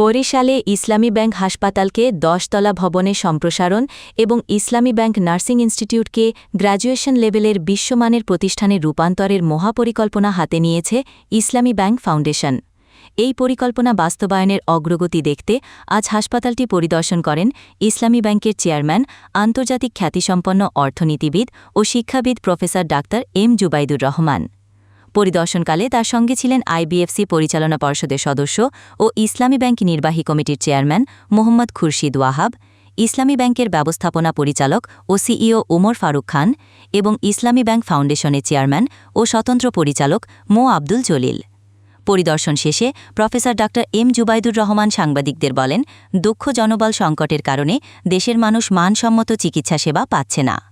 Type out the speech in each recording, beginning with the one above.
বরিশালে ইসলামী ব্যাংক হাসপাতালকে দশতলা ভবনে সম্প্রসারণ এবং ইসলামী ব্যাংক নার্সিং ইনস্টিটিউটকে গ্র্যাজুয়েশন লেভেলের বিশ্বমানের প্রতিষ্ঠানে রূপান্তরের মহাপরিকল্পনা হাতে নিয়েছে ইসলামী ব্যাংক ফাউন্ডেশন। এই পরিকল্পনা বাস্তবায়নের অগ্রগতি দেখতে আজ হাসপাতালটি পরিদর্শন করেন ইসলামী ব্যাংকের চেয়ারম্যান, আন্তর্জাতিক খ্যাতিসম্পন্ন অর্থনীতিবিদ ও শিক্ষাবিদ professor doctor M Zubaidur Rahman. পরিদর্শনকালে তার সঙ্গে ছিলেন আইবিএফসি পরিচালনা পর্ষদের সদস্য ও ইসলামী ব্যাংক নির্বাহী কমিটির চেয়ারম্যান মোহাম্মদ খুরশিদ ওয়াহাব, ইসলামী ব্যাংকের ব্যবস্থাপনা পরিচালক ও সিইও ওমর ফারুক খান এবং ইসলামী ব্যাংক ফাউন্ডেশনের চেয়ারম্যান ও স্বতন্ত্র পরিচালক মো আব্দুল জলিল। পরিদর্শন শেষে professor doctor M Zubaidur Rahman সাংবাদিকদের বলেন দক্ষ জনবল সংকটের কারণে দেশের মানুষ মানসম্মত চিকিৎসা সেবা পাচ্ছে না।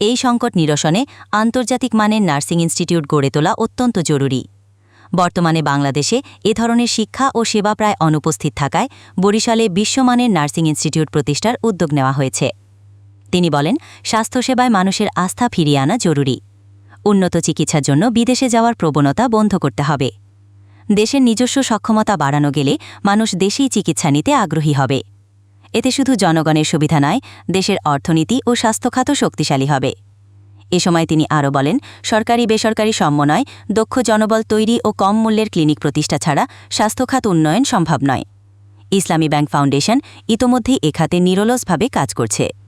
এই সংকট নিরসনে আন্তর্জাতিক মানের নার্সিং ইনস্টিটিউট গড়ে তোলা অত্যন্ত জরুরি। বর্তমানে বাংলাদেশে এ ধরনের শিক্ষা ও সেবা প্রায় অনুপস্থিত থাকায় বরিশালে বিশ্বমানের নার্সিং ইনস্টিটিউট প্রতিষ্ঠার উদ্যোগ নেওয়া হয়েছে। তিনি বলেন, স্বাস্থ্যসেবায় মানুষের আস্থা ফিরিয়ে আনা জরুরি। উন্নত চিকিৎসার জন্য বিদেশে যাওয়ার প্রবণতা বন্ধ করতে হবে। দেশের নিজস্ব সক্ষমতা বাড়ানো গেলে মানুষ দেশেই চিকিৎসা নিতে আগ্রহী হবে। এতে শুধু জনগণের সুবিধা নয়, দেশের অর্থনীতি ও স্বাস্থ্যখাত শক্তিশালী হবে। এ সময় তিনি আরও বলেন, সরকারি বেসরকারি সমন্বয়, দক্ষ জনবল তৈরি ও কম মূল্যের ক্লিনিক প্রতিষ্ঠা ছাড়া স্বাস্থ্যখাত উন্নয়ন সম্ভব নয়। ইসলামী ব্যাংক ফাউন্ডেশন ইতোমধ্যেই এ খাতে নিরলসভাবে কাজ করছে।